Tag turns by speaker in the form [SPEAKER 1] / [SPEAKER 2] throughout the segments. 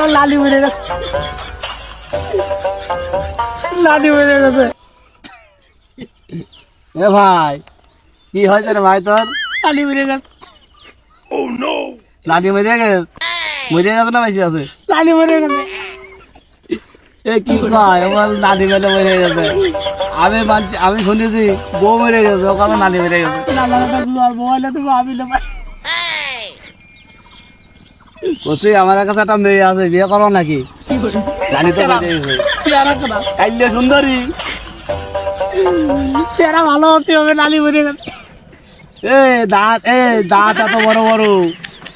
[SPEAKER 1] আর লালি গেছে। লালি মরে গেছে।
[SPEAKER 2] এ ভাই কি হয়েছে রে ভাই তোর?
[SPEAKER 1] লালি মরে গেছে।
[SPEAKER 2] লাঠি মরে গেছে? মরে গেছে না বেশি আছে?
[SPEAKER 1] লালি মরে গেছে।
[SPEAKER 2] এ কি কয় আমার নানি মেলে মরে গেছে। আমি মানছি আমি শুনেছি বউ মরে গেছে ওখানে নানি মরে গেছে।
[SPEAKER 1] লাগল মোবাইলে তো ভাবি
[SPEAKER 2] আমার কাছে একটা মেয়ে আছে বিয়ে করো নাকি? জানি তো মরে গেছে
[SPEAKER 1] চেহারা কেনা
[SPEAKER 2] কাইলে সুন্দরী।
[SPEAKER 1] চেহারা ভালো হতে হবে লালি মরে গেছে।
[SPEAKER 2] এ দাঁত এ দাঁত এত বড় বড়।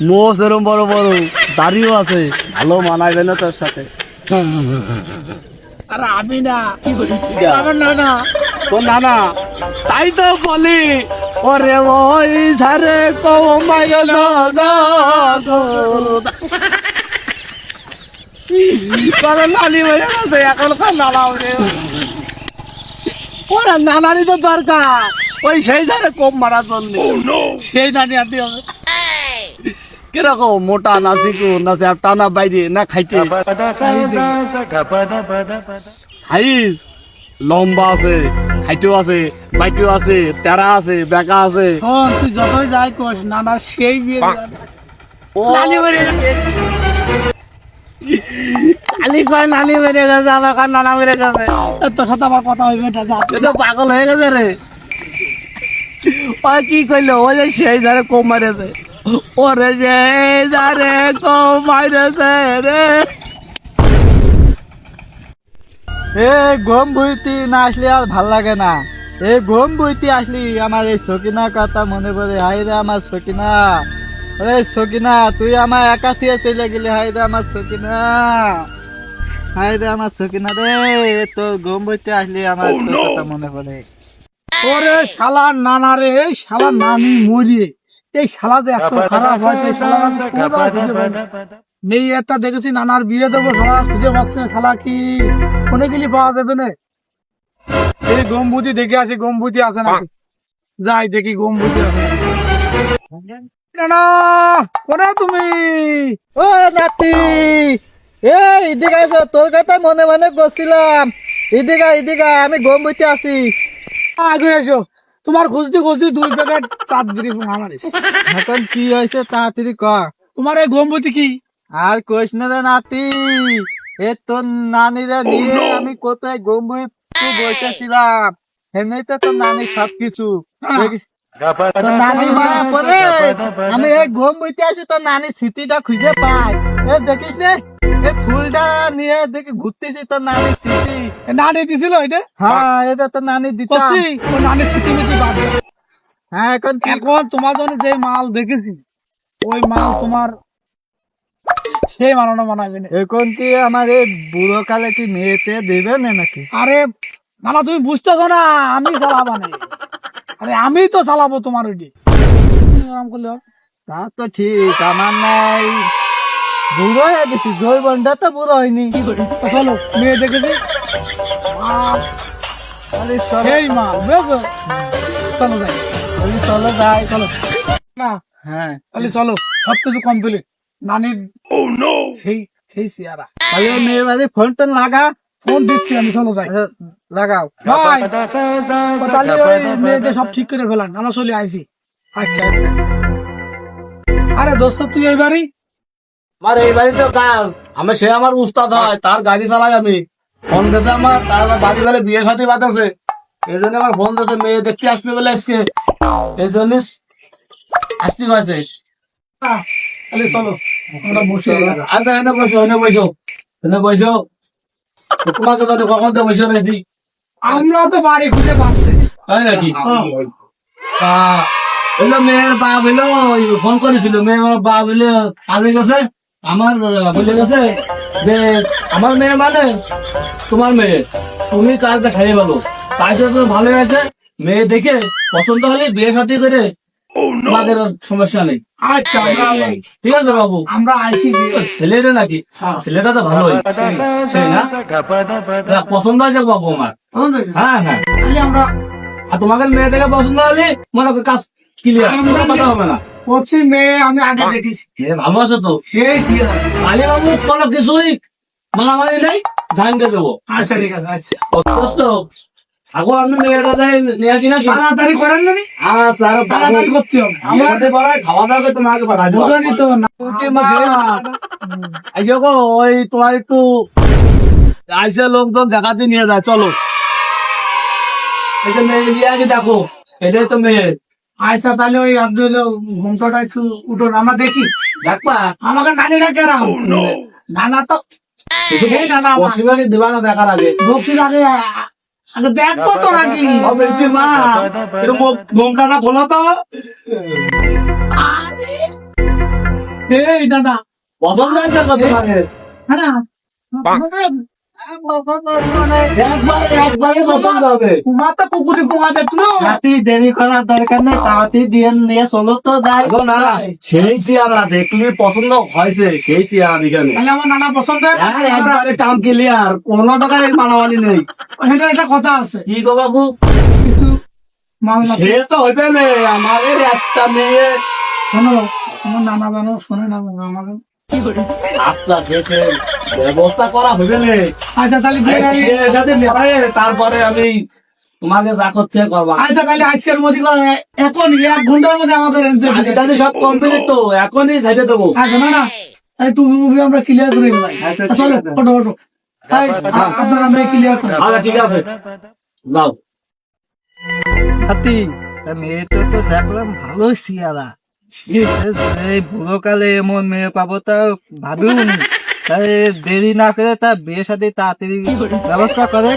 [SPEAKER 2] মোষ এরম বড় বড়। দাড়িও আছে। ভালো মানাইবে না তোর সাথে।
[SPEAKER 1] আর আমি না। কি করি
[SPEAKER 2] কি?
[SPEAKER 1] আমার না না
[SPEAKER 2] ও না না তাই তো বলি। ওরে ওই ঝারে গেল নানি মরে গেছে ওরা নানারই তো দরকার। ওই সেই ঝারে কম মারার জন্য।
[SPEAKER 1] সেই দাঁড়িয়ে আনতে হবে
[SPEAKER 2] কীরকম মোটা না চিকু না চ্যাপটা না বাইরে না খাইতে? সাইজ লম্বা আছে। খাইটেও আছে বাইটেও আছে তেরা আছে বেকা আছে।
[SPEAKER 1] শোন তুই যতই যাই কস নানা সেই বিয়ে
[SPEAKER 2] ও
[SPEAKER 1] লালি মরে গেছে।
[SPEAKER 2] আলি কয় নানি মেরে গেছে আমার কার নানা মেরে গেছে।
[SPEAKER 1] তোর সাথে আমার কথা হইবে না যা।
[SPEAKER 2] তো পাগল হয়ে গেছে রে। ও কি কইলো ও যে সেই ধারে কম মারেছে। ওরে সেই ধারে কম মারেছে রে।
[SPEAKER 3] এ গম বইতি না আসলে আর ভালো লাগে না। এই গম বইতি আসলি আমার এই সকিনা কথা মনে পড়ে। হাই রে আমার সকিনা। আরে সকিনা তুই আমার একা থিয়ে চলে গেলি। হাই রে আমার সকিনা। হাই রে আমার সকিনা রে তো গম বইতে আসলি আমার তোর কথা মনে পড়ে।
[SPEAKER 1] ওরে শালা নানা রে এই শালা নানি মরিয়ে এই শালা যে এত খারাপ হয়েছে শালা। মেয়ে একটা দেখেছি নানার বিয়ে দেবো শালা খুঁজে পাচ্ছে শালা কি? কোনে গেলি পাওয়া যাবে না এই গম্বুতি দেখে আসি গম্বুতি আছে না যাই দেখি গম্বুতি আছে। কোনে তুমি?
[SPEAKER 3] ও নাতি এ ইদিকে আইসো তোর কথা মনে মনে করছিলাম। আমি আছি।
[SPEAKER 1] আগে এসো। তোমার খুঁজতে খুঁজতে দুই প্যাকেট চাঁদ বিড়ি আমার
[SPEAKER 3] এখন কি হয়েছে তাড়াতাড়ি ক
[SPEAKER 1] তোমার এই গম্বুতি কি?
[SPEAKER 3] আর কইস না রে নাতি। এ তোর নানিরে নিয়ে আমি কোথায় গম বসেছিলাম? হেনেই তো তোর নানি সবকিছু। নানি মারা পরে আমি এই গম বইতে আসি তোর নানি স্মৃতিটা খুঁজে পাই। এ দেখিস রে এই ফুলটা নিয়ে দেখি ঘুরতেছি তোর নানি স্মৃতি।
[SPEAKER 1] নানি দিছিল এটা?
[SPEAKER 3] হ্যাঁ এটা তোর নানি দিতাম।
[SPEAKER 1] নানি স্মৃতি মিতি বাদ
[SPEAKER 3] হ্যাঁ এখন কি?
[SPEAKER 1] এখন তোমার জন্য যে মাল দেখেছি ওই মাল তোমার সেই মানানো মানাবে না
[SPEAKER 3] এখন কি আমার এই বুড়ো কালে কি মেয়েতে দেবে না নাকি?
[SPEAKER 1] আরে নানা তুমি বুঝতেছো না আমি চালাবো না। আরে আমি তো চালাবো তোমার ওইটি। আরাম করলে
[SPEAKER 3] তা তো ঠিক আমার নাই। বুড়ো হয়ে গেছি জৈবনটা তো বুড়ো হয়নি।
[SPEAKER 1] চলো মেয়ে দেখেছি।
[SPEAKER 3] আরে চলো।
[SPEAKER 1] সেই মাল বুঝেছ? চলো যাই
[SPEAKER 3] চলো যাই।
[SPEAKER 1] চলো। না
[SPEAKER 3] হ্যাঁ।
[SPEAKER 1] চলো সবকিছু কমপ্লিট নানির সেই সেই চেয়ারা
[SPEAKER 3] তাহলে মেয়ে বাড়ি ফোন টোন লাগা
[SPEAKER 1] ফোন দিচ্ছি আমি চলো যাই।
[SPEAKER 3] আচ্ছা, লাগাও।
[SPEAKER 1] ভাই তাহলে ওই মেয়েটা সব ঠিক করে ফেলান আমরা চলে আইছি আচ্ছা আচ্ছা। আরে দোস্ত তুই এই বাড়ি?
[SPEAKER 2] আমার এই বাড়িতে কাজ। আমি সে আমার উস্তাদ হয় তার গাড়ি চালাই আমি। ফোন গেছে আমার তার বাড়ি বেলে বিয়ে সাথে বাদ আছে এই জন্য আমার ফোন গেছে মেয়ে দেখতে আসবে বলে আজকে। এই জন্য আসতে হয়েছে।
[SPEAKER 1] তাহলে চলো আমরা বসে
[SPEAKER 2] এনে বসো এনে বসো এনে বসো। তোমাকে তো কখন তো বসে রয়েছি।
[SPEAKER 1] আমরা তো বাড়ি খুঁজে পাচ্ছি।
[SPEAKER 2] তাই নাকি। মেয়ের বাপ এলো ফোন করেছিল মেয়ের বাপ এলো। কাজে গেছে? আমার বলে গেছে যে আমার মেয়ে মানে তোমার মেয়ে। তুমি কাজটা খাইয়ে ভালো কাজটা তো ভালো হয়েছে মেয়ে দেখে পছন্দ হলে বিয়ে সাথে করে তোমাদের আর সমস্যা নেই।
[SPEAKER 1] আচ্ছা
[SPEAKER 2] ঠিক আছে বাবু।
[SPEAKER 1] আমরা আইসি
[SPEAKER 2] নাকি? ছেলেটা তো ভালোই। না? না, পছন্দ হয়েছে বাবু আমার। হ্যাঁ হ্যাঁ।
[SPEAKER 1] আমরা
[SPEAKER 2] আর তোমাকে মেয়ে থেকে পছন্দ হলে মনে করো কাজ ক্লিয়ার
[SPEAKER 1] আমরা
[SPEAKER 2] কথা হবে না।
[SPEAKER 1] করছি মেয়ে আমি আগে দেখেছি।
[SPEAKER 2] ভালো আছো তো?
[SPEAKER 1] সেই
[SPEAKER 2] আলী বাবু কোনো কিছুই মারামারি নেই জানতে দেবো।
[SPEAKER 1] আচ্ছা ঠিক আছে আচ্ছা।
[SPEAKER 2] আগো আমি মেয়েটা যাই নিয়ে আসি নাকি
[SPEAKER 1] তাড়াতাড়ি করেন জানি
[SPEAKER 2] আচ্ছা
[SPEAKER 1] তাড়াতাড়ি করতে হবে।
[SPEAKER 2] আমার পাড়ায় খাওয়া দাওয়া করে তোমাকে পাঠাই দেবো।
[SPEAKER 1] তো না।
[SPEAKER 2] আইসো গো ওই তোমার একটু আইসে লোকজন দেখাতে নিয়ে যায় চলো। যে মেয়ে নিয়ে আসি দেখো। এটাই তো মেয়ে।
[SPEAKER 1] আচ্ছা তাহলে ওই আব্দুল ঘুমটাটা একটু উঠো আমরা দেখি।
[SPEAKER 2] দেখবা?
[SPEAKER 1] আমাকে নানা তো এই নানা আমার।
[SPEAKER 2] অসীমাকে দেবা না দেখার আগে।
[SPEAKER 1] আগে আগে দেখব তো নাকি
[SPEAKER 2] মা না খোলো তো
[SPEAKER 1] এই নানা
[SPEAKER 2] পছন্দ হয়েছে তো
[SPEAKER 3] দেরি করার দরকার নেই তাড়াতাড়ি দিয়ে নিয়ে চলো তো যাই।
[SPEAKER 2] না। সেই চেয়ারা দেখলি পছন্দ হয়েছে সেই চেয়ারা বিজ্ঞানী
[SPEAKER 1] আমার নানা পছন্দ?
[SPEAKER 2] একবারে কাম ক্লিয়ার। কোনো টাকায় মানামানি নেই।
[SPEAKER 1] সেটা একটা কথা আছে।
[SPEAKER 2] কি গো বাবু?
[SPEAKER 1] কিছু মাল না।
[SPEAKER 2] সে তো হইবে না আমাদের একটা মেয়ে।
[SPEAKER 1] শোনো আমার নানা জানো শোনে না আমাকে
[SPEAKER 2] শেষে ব্যবস্থা করা হইবে না।
[SPEAKER 1] আচ্ছা তাহলে
[SPEAKER 2] বিয়ের সাথে মেলায় তারপরে আমি তোমাকে যা করতে করবা।
[SPEAKER 1] আচ্ছা তাহলে আজকের মধ্যে এখন এক ঘণ্টার মধ্যে আমাদের এনতে-
[SPEAKER 2] সব কমপ্লিট তো। এখনই ছেড়ে দেবো।
[SPEAKER 1] আচ্ছা না না। মুভি আমরা ক্লিয়ার করে
[SPEAKER 3] আচ্ছা,
[SPEAKER 1] চলো আপনারা মেয়ে ক্লিয়ার করে
[SPEAKER 2] আচ্ছা ঠিক আছে।
[SPEAKER 3] মেয়েটা তো দেখলাম ভালো সিয়ারা। এই বুড়ো এমন মেয়ে পাবো তা ভাবিও নি দেরি না করে তা বিয়ে সাথে তাড়াতাড়ি ব্যবস্থা করে।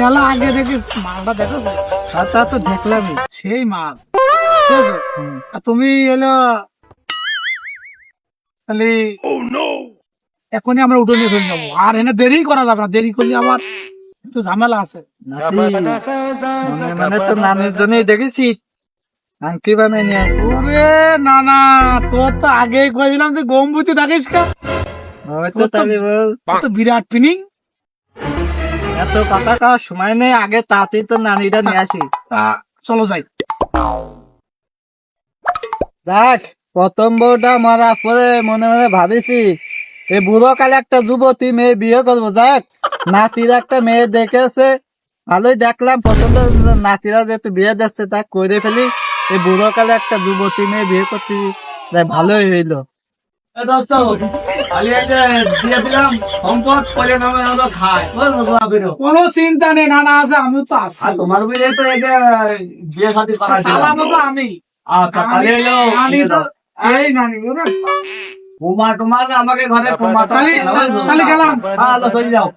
[SPEAKER 1] মেলা আগে দেখে মালটা দেখো
[SPEAKER 3] আর তা তো দেখলামই
[SPEAKER 1] সেই মাল। তুমি এলো তাহলে এখনই আমরা উঠে নিয়ে চলে যাব। আর এনে দেরি করা যাবে না দেরি করলে আবার একটু ঝামেলা আছে।
[SPEAKER 3] মনে মানে তো নানের জন্যই দেখেছি আংটি বানাই নিয়ে আসি।
[SPEAKER 1] ওরে না না তোর তো আগেই কয়েছিলাম তুই গম্বুতি থাকিস কা।
[SPEAKER 3] হয়তো তাহলে বল,
[SPEAKER 1] তো বিরাট পিনিং
[SPEAKER 3] এত কথা কার সময় নেই আগে তাড়াতাড়ি তো নানিটা নিয়ে আসি।
[SPEAKER 1] চলো যাই।
[SPEAKER 3] দেখ প্রথম বউটা মারা পরে মনে মনে ভাবিছি এই বুড়ো কালে একটা যুবতী মেয়ে বিয়ে করব। যাক নাতির একটা মেয়ে দেখেছে। ভালোই দেখলাম পছন্দ নাতিরা যেহেতু বিয়ে দিচ্ছে তা করে ফেলি। এই বুড়ো কালে একটা যুবতী মেয়ে বিয়ে করতে যাক, ভালোই হইল।
[SPEAKER 2] দোস্ত খালি যে দিয়ে দিলাম সম্পদ পরে নামে আমরা খাই। ওই দোয়া করো
[SPEAKER 1] কোনো চিন্তা নেই নানা আছে আমিও তো আছি।
[SPEAKER 2] আর তোমার বিয়ে তো এই যে বিয়ে শাদী করা
[SPEAKER 1] তো আমি।
[SPEAKER 2] আচ্ছা খালি এলো
[SPEAKER 1] আমি তো এই নানি
[SPEAKER 2] কুমার টুমার আমাকে ঘরে কুমার
[SPEAKER 1] গেলাম।
[SPEAKER 2] হ্যাঁ চলে যাও।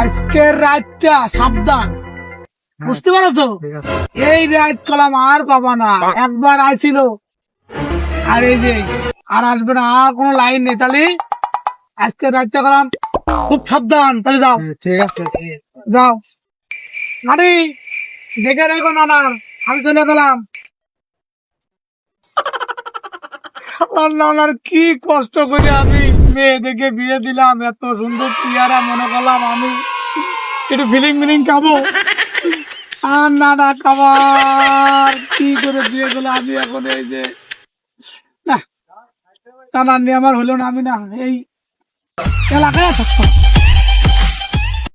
[SPEAKER 1] আজকের রাতটা সাবধান। বুঝতে পারো তো এই রাত কলাম আর পাবা না একবার আইছিল। আর এই যে আর আসবে না আর কোনো লাইন নেই তাহলে আজকে রাতটা কলাম খুব সাবধান তাহলে যাও।
[SPEAKER 3] ঠিক আছে।
[SPEAKER 1] যাও। আরে দেখে রেখো নানা আমি চলে গেলাম। নানার কি কষ্ট করে আমি মেয়ে দেখে বিয়ে দিলাম এত সুন্দর চেহারা মনে করলাম আমি। একটু ফিলিং মিলিং খাব? আর নানা খাবার। কি করে আমি এখন এই যে না নিয়ে আমার হলো না, আমি না, এই এলাকায় থাকতাম।